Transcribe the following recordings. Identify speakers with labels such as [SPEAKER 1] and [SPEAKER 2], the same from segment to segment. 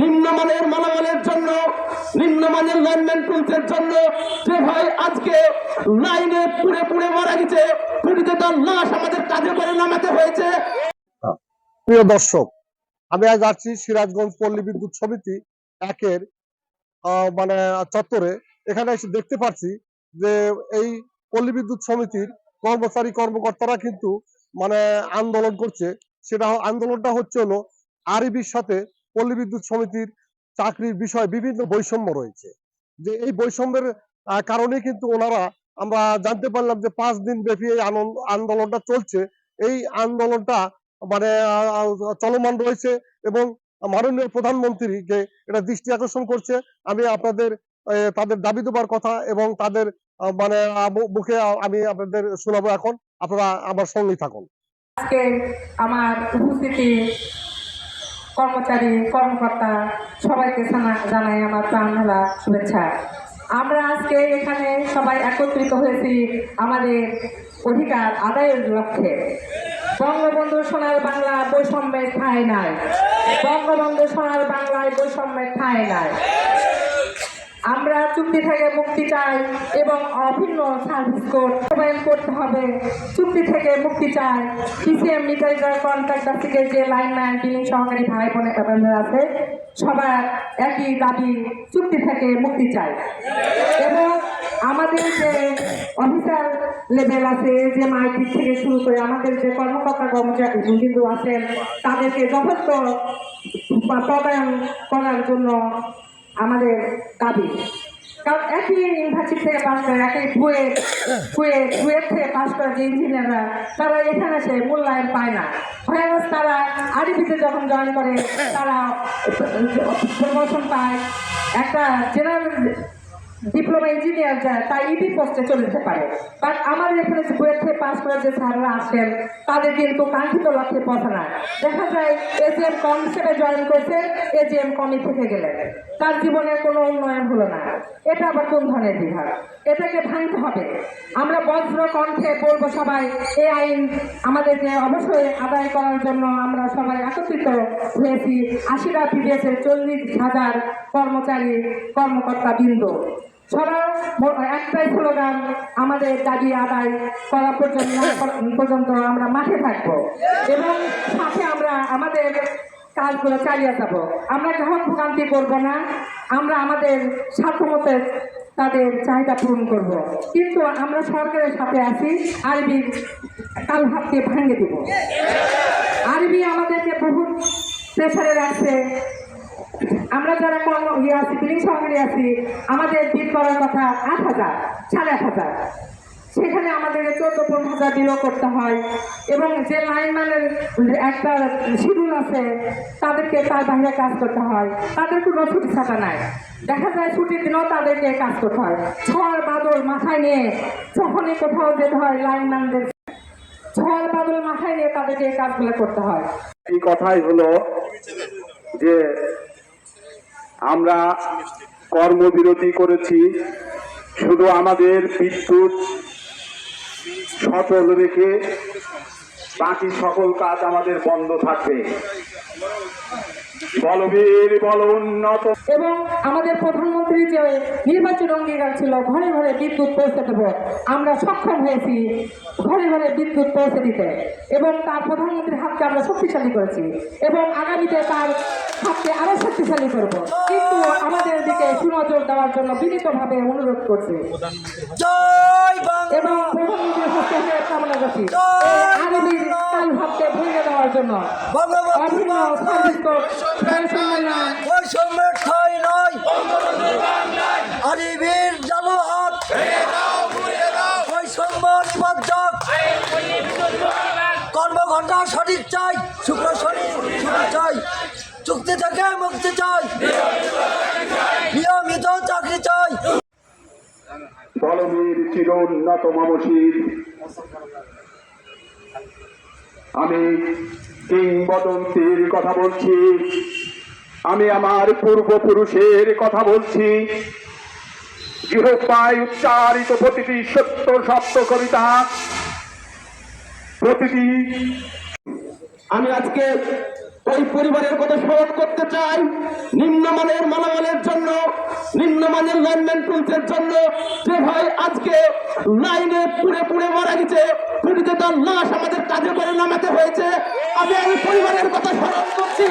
[SPEAKER 1] নিম্নমানের মালামালের জন্য, নিম্নমানের লাইনম্যান টুলসের জন্য যে ভাই আজকে লাইনে পুড়ে পুড়ে মারা গেছে পুড়িতে তার লাশ আমাদের কাজে করে নামাতে হয়েছে।
[SPEAKER 2] প্রিয় দর্শক, আমি আজ আছি সিরাজগঞ্জ পল্লী বিদ্যুৎ সমিতি একের মানে চত্বরে। এখানে এসে দেখতে পাচ্ছি যে এই পল্লী বিদ্যুৎ সমিতির কর্মচারী কর্মকর্তারা কিন্তু মানে আন্দোলন করছে। সেটা আন্দোলনটা হচ্ছে হলো আরবির সাথে পল্লী বিদ্যুৎ সমিতির চাকরির বিষয়ে বিভিন্ন বৈষম্য রয়েছে। যে এই বৈষম্যের কারণে কিন্তু ওনারা আমরা জানতে পারলাম যে পাঁচ দিন ব্যাপী এই আন্দোলনটা চলছে। এই আন্দোলনটা মানে চলমান রয়েছে এবং মাননীয় প্রধানমন্ত্রীকে এটা দৃষ্টি আকর্ষণ করছে। আমি আপনাদের তাদের দাবি দেবার কথা এবং তাদের মানে মুখে আমি আপনাদের শোনাবো এখন। আপনারা আমার সঙ্গেই থাকুন।
[SPEAKER 3] আজকে আমার উপস্থিতি কর্মচারী, কর্মকর্তা সবাইকে জানা- জানাই আমার প্রাণ ঢালা শুভেচ্ছা। আমরা আজকে এখানে সবাই একত্রিত হয়েছি আমাদের অধিকার আদায়ের লক্ষ্যে। বঙ্গবন্ধু সোনার বাংলা বৈষম্যের ঠাঁই নাই। বঙ্গবন্ধু সোনার বাংলায় বৈষম্যের ঠাঁই নাই। আমরা চুক্তি থেকে মুক্তি চাই এবং অভিন্ন সার্ভিস কোড বাস্তবায়ন করতে হবে। চুক্তি থেকে মুক্তি চাই। পিসিএম মিটার কন্ট্রাক্টর থেকে যে লাইনম্যান বিলিং সহকারী ভাই বোনের বোনেরা আছে। সবার একই দাবি, চুক্তি থেকে মুক্তি চাই। এবং আমাদের যে অফিসার লেভেল আছে, যে মাইটির থেকে শুরু করে আমাদের যে কর্মকর্তা কর্মচারী বিন্দু আছেন, তাদেরকে যথেষ্ট পদায়ন করার জন্য আমাদের দাবি। কারণ একই ইউনিভার্সিটি থেকে পাস করে, একই কুয়েট কুয়েট কুয়েট থেকে পাস করে যে ইঞ্জিনিয়াররা তারা এখানে সে মূল্যায়ন পায় না। ভয়ানক তারা আরবিতে যখন জয়েন করে, তারা প্রমোশন পায়। একটা জেনারেল ডিপ্লোমা ইঞ্জিনিয়ার যায় তাই ইডি পোস্টে চলে যেতে পারে। বাট এখানে যে থেকে পাস করে যে স্যাররা আসেন, তাদের কিন্তু কাঙ্ক্ষিত লক্ষ্যে পৌঁছানো দেখা যায় এজিএম কম হিসেবে জয়েন করছে এজিএম কমই থেকে গেলেন। তার জীবনের কোনো উন্নয়ন হলো না। এটা আবার কোন ধরনের বিভাগ? এটাকে ভাঙতে হবে। আমরা বজ্র কণ্ঠে বলব সবাই এই আইন আমাদেরকে অবশ্যই আদায় করার জন্য আমরা সবাই একত্রিত হয়েছি। আশিরা পিডিএসের চল্লিশ হাজার কর্মচারী কর্মকর্তা বৃন্দ সবার একটাই স্লোগান আমাদের দাবি আদায় করা পর্যন্ত পর্যন্ত আমরা মাঠে থাকব। এবং সাথে আমরা আমাদের কাজগুলো চালিয়ে যাব। আমরা গ্রাহক ভোগান্তি করব না, আমরা আমাদের সাধ্যমতো তাদের চাহিদা পূরণ করব। কিন্তু আমরা সরকারের সাথে আছি, আরবি কাল হাতকে ভাঙে দিব। আরবি আমাদেরকে বহু প্রেসারে রাখছে। আমরা যারা ইয়ে আছি বিলিং সহকারী আছি, আমাদের বিল করার কথা আট হাজার, সাড়ে আট হাজার। সেখানে আমাদের চোদ্দ পনেরো হাজার বিলও করতে হয় এবং যে লাইনম্যানের একটা শিডিউল আছে, তাদেরকে তার বাইরে কাজ করতে হয়। তাদের কোনো ছুটি ছাটা নাই। দেখা যায় ছুটির দিনেও তাদেরকে কাজ করতে হয়। ঝড় বাদল মাথায় নিয়ে যখনই কোথাও যেতে হয় লাইনম্যানদের, ঝড় বাদল মাথায় নিয়ে তাদেরকে এই কাজগুলো করতে হয়।
[SPEAKER 4] এই কথাই হলো যে আমরা কর্মবিরতি করেছি। শুধু আমাদের বিদ্যুৎ সচল রেখে বাকি সকল কাজ আমাদের বন্ধ থাকবে। বলবীর বল উন্নত।
[SPEAKER 3] এবং আমাদের প্রধানমন্ত্রী যে নির্বাচন অঙ্গীকার ছিল ঘরে ঘরে বিদ্যুৎ পৌঁছে দেব। আমরা সক্ষম হয়েছি ঘরে ঘরে বিদ্যুৎ পৌঁছে দিতে। এবং তার প্রধানমন্ত্রীর হাতকে আমরা শক্তিশালী করেছি। এবং আগামীতে তার হাতকে আরও শক্তিশালী করব। কিন্তু আমাদের দিকে সুনজর দেওয়ার জন্য বিনীতভাবে অনুরোধ করছি।
[SPEAKER 5] জয়
[SPEAKER 3] এবং প্রধানমন্ত্রীর হস্তক্ষেপ কামনা করছি। কাল হাতকে দেওয়ার জন্য।
[SPEAKER 5] বৈষম্যের ঠাই নয়। আরিবীর জানো হাত। বৈষম্য কর্মঘণ্টা সঠিক চাই শুক্র শনি চাই। চুক্তি থেকে মুক্তি চাই। নিয়মিত চাকরি চাই।
[SPEAKER 4] চির উন্নত মমশীর আমি কিংবদন্তির কথা বলছি। আমি আমার পূর্বপুরুষের কথা বলছি। গৃহপায় উচ্চারিত প্রতিটি সত্য সপ্ত কবিতা প্রতিটি
[SPEAKER 1] আমি আজকে ওই পরিবারের কথা স্মরণ করতে চাই। নিম্নমানের মালামালের জন্য, নিম্নমানের লাইনম্যান টুলসের জন্য যে ভাই আজকে লাইনে পুড়ে পুড়ে মারা গেছে, পুরীতে তার লাশ আমাদের কাজে করে নামাতে হয়েছে। আমি ওই পরিবারের কথা স্মরণ করছি।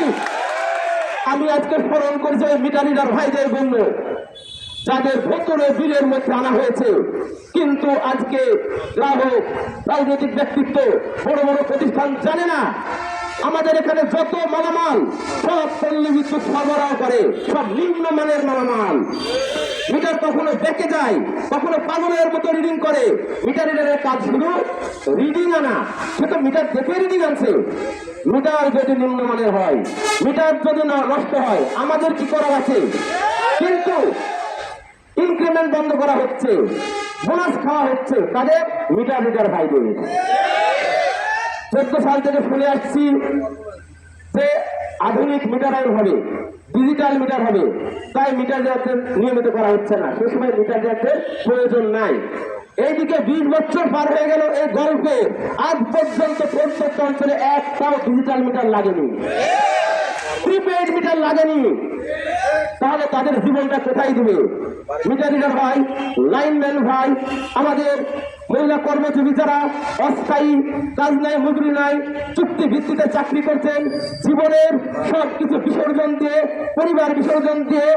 [SPEAKER 1] আমি আজকে স্মরণ করছি ওই মিটারিডার ভাইদের জন্য যাদের ভেতরে বিলের মধ্যে আনা হয়েছে। কিন্তু আজকে গ্রাহক, রাজনৈতিক ব্যক্তিত্ব, বড় বড় প্রতিষ্ঠান জানে না আমাদের এখানে যত মালামাল, সব পল্লী সরবরাহ করে, সব নিম্নমানের মালামাল। মিটার কখনো দেখে যায়, কখনো পাগলের মতো রিডিং করে। মিটার কাজ শুধু রিডিং আনা সে তো মিটার দেখে রিডিং আনছে। মিটার যদি নিম্নমানের হয়, মিটার যদি না নষ্ট হয়, আমাদের কি করার আছে? কিন্তু ইনক্রিমেন্ট বন্ধ করা হচ্ছে বোনাস খাওয়া হচ্ছে তাদের মিটার মিটার ভাইদের চোদ্দ সাল থেকে শুনে আসছি যে আধুনিক মিটার হবে ডিজিটাল মিটার হবে তাই মিটার যাতে নিয়মিত করা হচ্ছে না। সে সময় মিটার যাতে প্রয়োজন নাই। এইদিকে বিশ বছর পার হয়ে গেল এই গল্পে। আজ পর্যন্ত প্রত্যেক অঞ্চলে একটাও ডিজিটাল মিটার লাগেনি। প্রিপেড মিটার লাগেনি। তাহলে তাদের জীবনটা কোথায় দিবে? মিটার রিডার ভাই লাইনম্যান ভাই, আমাদের মহিলা কর্মজীবী যারা অস্থায়ী কাজ নাই মজুরি নাই, চুক্তি ভিত্তিতে চাকরি করছেন, জীবনের সব কিছু বিসর্জন দিয়ে, পরিবার বিসর্জন দিয়ে,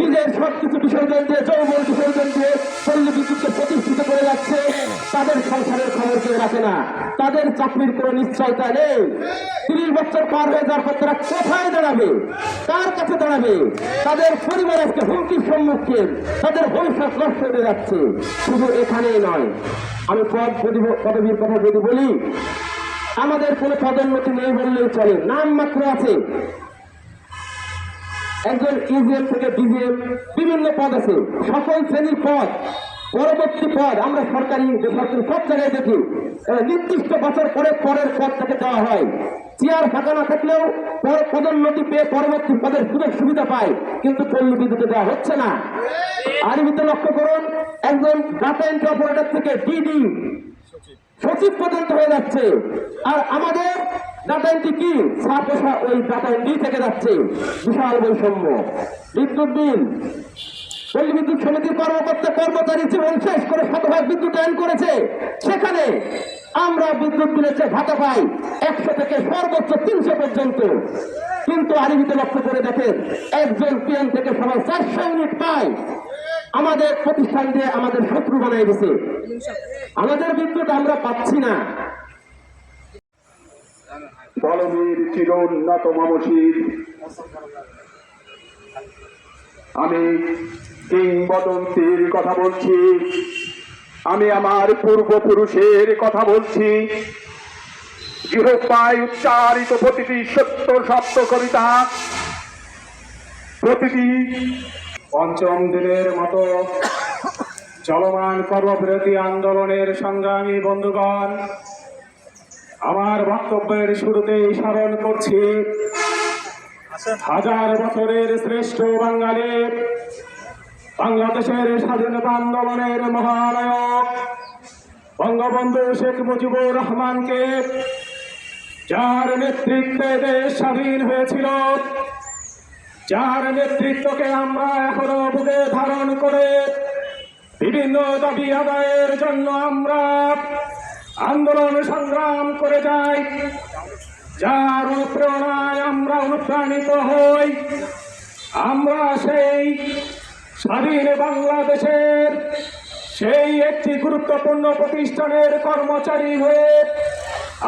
[SPEAKER 1] নিজের সব কিছু বিসর্জন দিয়ে, যৌবন বিসর্জন দিয়ে পল্লী বিদ্যুৎকে প্রতিষ্ঠিত করে যাচ্ছে, তাদের সংসারের খবর কেউ রাখে না। তাদের চাকরির কোনো নিশ্চয়তা নেই। তিরিশ বছর পার হয়ে যাওয়ার পর তারা কোথায় দাঁড়াবে? কার কাছে দাঁড়াবে? তাদের পরিবার আজকে হুমকির সম্মুখীন। তাদের ভবিষ্যৎ নষ্ট হয়ে যাচ্ছে। শুধু এখানেই নয়, আমি পদ পদবীর কথা যদি বলি, আমাদের কোনো পদোন্নতি নেই বললেই চলে। নাম মাত্র আছে। একজন ইজিএম থেকে ডিজিএম বিভিন্ন পদ আছে। সকল শ্রেণির পদ পরবর্তী পদ আমরা সরকারি বেসরকারি সব জায়গায় দেখি নির্দিষ্ট বছর পরে পরের পদ থেকে দেওয়া হয়। চেয়ার ফাঁকা না থাকলেও পর পদোন্নতি পেয়ে পরবর্তী পদের সুযোগ সুবিধা পায়, কিন্তু পল্লী বিদ্যুতে দেওয়া হচ্ছে না। আরবিতে লক্ষ্য করুন, একজন ডাটা এন্ট্রি অপারেটর থেকে ডিডি সচিব পর্যন্ত হয়ে যাচ্ছে। আর আমাদের ডাটা এন্ট্রি কি ছাপোষা ওই ডাটা এন্ট্রি থেকে যাচ্ছে। বিশাল বৈষম্য। বিদ্যুৎ বিল। পল্লী বিদ্যুৎ সমিতির কর্মকর্তা কর্মচারী জীবন শেষ করে শতভাগ বিদ্যুৎ আইন করেছে। সেখানে আমরা বিদ্যুৎ চেয়ে ভাতা পাই, একশো থেকে সর্বোচ্চ তিনশো পর্যন্ত। কিন্তু আরবিতে লক্ষ্য করে দেখেন, একজন পিএম থেকে সবাই চারশো ইউনিট পায়। আমাদের প্রতিষ্ঠান দিয়ে আমাদের শত্রু বানাই দিছে। আমাদের বিদ্যুৎ আমরা পাচ্ছি না।
[SPEAKER 4] বলবীর চিরোন্নত মামসির আমি কিংবদন্তির কথা বলছি। আমি আমার পূর্বপুরুষের কথা বলছি। গৃহপায় উচ্চারিত প্রতিটি সত্য সপ্ত কবিতা প্রতিটি পঞ্চম দিনের মতো চলমান কর্মবিরতি আন্দোলনের সংগ্রামী বন্ধুগণ, আমার বক্তব্যের শুরুতেই স্মরণ করছি, হাজার বছরের শ্রেষ্ঠ বাঙালি বাংলাদেশের স্বাধীনতা আন্দোলনের মহানায়ক বঙ্গবন্ধু শেখ মুজিবুর রহমানকে, যার নেতৃত্বে দেশ স্বাধীন হয়েছিল, যার নেতৃত্বকে আমরা এখনও বুকে ধারণ করে বিভিন্ন দাবি আদায়ের জন্য আমরা আন্দোলন সংগ্রাম করে যাই, যার অনুপ্রেরণায় আমরা অনুপ্রাণিত হই। আমরা সেই স্বাধীন বাংলাদেশের সেই একটি গুরুত্বপূর্ণ প্রতিষ্ঠানের কর্মচারী হয়ে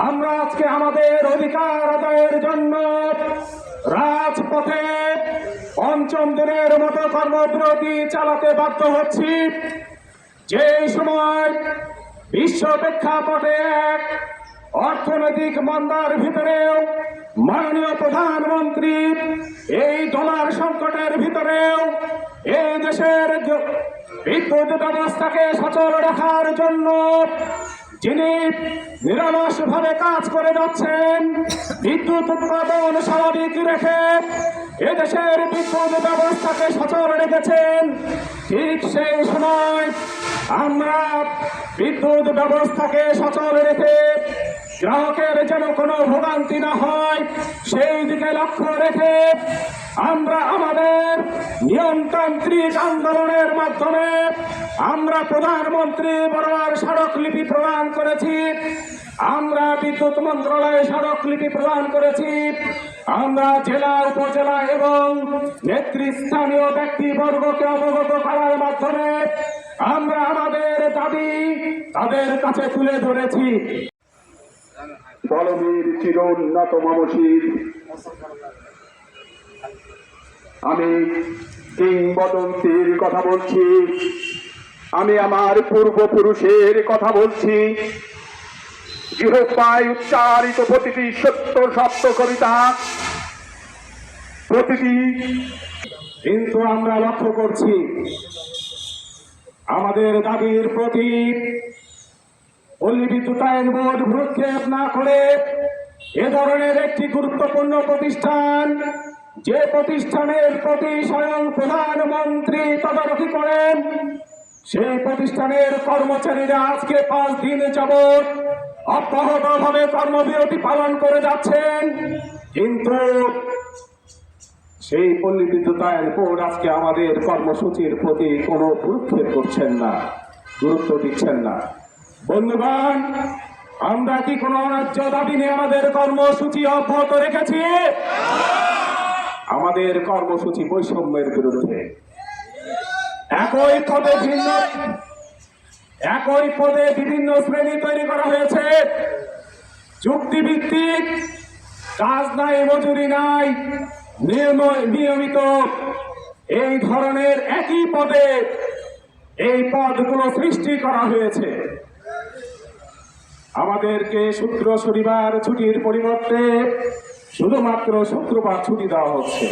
[SPEAKER 4] আমরা আজকে আমাদের অধিকার আদায়ের জন্য রাজপথে পঞ্চম দিনের মতো কর্মবিরতি চালাতে বাধ্য হচ্ছি। যে সময় বিশ্ব প্রেক্ষাপটে এক অর্থনৈতিক মন্দার ভিতরেও মাননীয় প্রধানমন্ত্রী এই ডলার সংকটের ভিতরেও এই দেশের বিদ্যুৎ ব্যবস্থাকে সচল রাখার জন্য যিনি নিরলস ভাবে কাজ করে যাচ্ছেন, বিদ্যুৎ উৎপাদন স্বাভাবিক রেখে এদেশের বিদ্যুৎ ব্যবস্থাকে সচল রেখেছেন, ঠিক সেই সময় আমরা বিদ্যুৎ ব্যবস্থাকে সচল রেখে গ্রাহকের যেন কোনো ভোগান্তি না হয়, সেই দিকে লক্ষ্য রেখে আমরা আমাদের নিয়মতান্ত্রিক আন্দোলনের মাধ্যমে আমরা প্রধানমন্ত্রী বরাবর স্মারকলিপি প্রদান করেছি, আমরা বিদ্যুৎ মন্ত্রণালয়ে স্মারকলিপি প্রদান করেছি, আমরা জেলা, উপজেলা এবং নেতৃস্থানীয় ব্যক্তিবর্গকে অবগত করার মাধ্যমে আমরা আমাদের দাবি তাদের কাছে তুলে ধরেছি।
[SPEAKER 6] বলবীর চিরোন্নত মমশির আমি কিংবদন্তির কথা বলছি। আমি আমার পূর্বপুরুষের কথা বলছি। গৃহপায় উচ্চারিত প্রতিটি সত্য সত্য কবিতা প্রতিটি
[SPEAKER 4] কিন্তু আমরা লক্ষ্য করছি, আমাদের দাবির প্রতি পল্লী বোর্ড ভ্রুক্ষেপ না করে এ ধরনের একটি গুরুত্বপূর্ণ প্রতিষ্ঠান যে প্রতিষ্ঠানের প্রতি স্বয়ং প্রধানমন্ত্রী তদারকি করেন, সেই প্রতিষ্ঠানের কর্মচারীরা আজকে পাঁচ দিন যাবৎ অব্যাহতভাবে কর্মবিরতি পালন করে যাচ্ছেন। কিন্তু সেই পল্লী বিদ্যুতায়ন বোর্ড আজকে আমাদের কর্মসূচির প্রতি কোনো ভ্রুক্ষেপ করছেন না, গুরুত্ব দিচ্ছেন না। বন্ধুগণ, আমরা কি কোনো অন্যায্য দাবি নিয়ে আমাদের কর্মসূচি অব্যাহত রেখেছি? আমাদের কর্মসূচি বৈষম্যের বিরুদ্ধে। একই পদে ভিন্ন একই পদে বিভিন্ন শ্রেণি তৈরি করা হয়েছে। চুক্তিভিত্তিক কাজ নাই, মজুরি নাই, নিয়ম- নিয়মিত এই ধরনের একই পদে এই পদগুলো সৃষ্টি করা হয়েছে। আমাদেরকে শুক্র শনিবার ছুটির পরিবর্তে শুধুমাত্র শুক্রবার ছুটি দেওয়া হচ্ছে।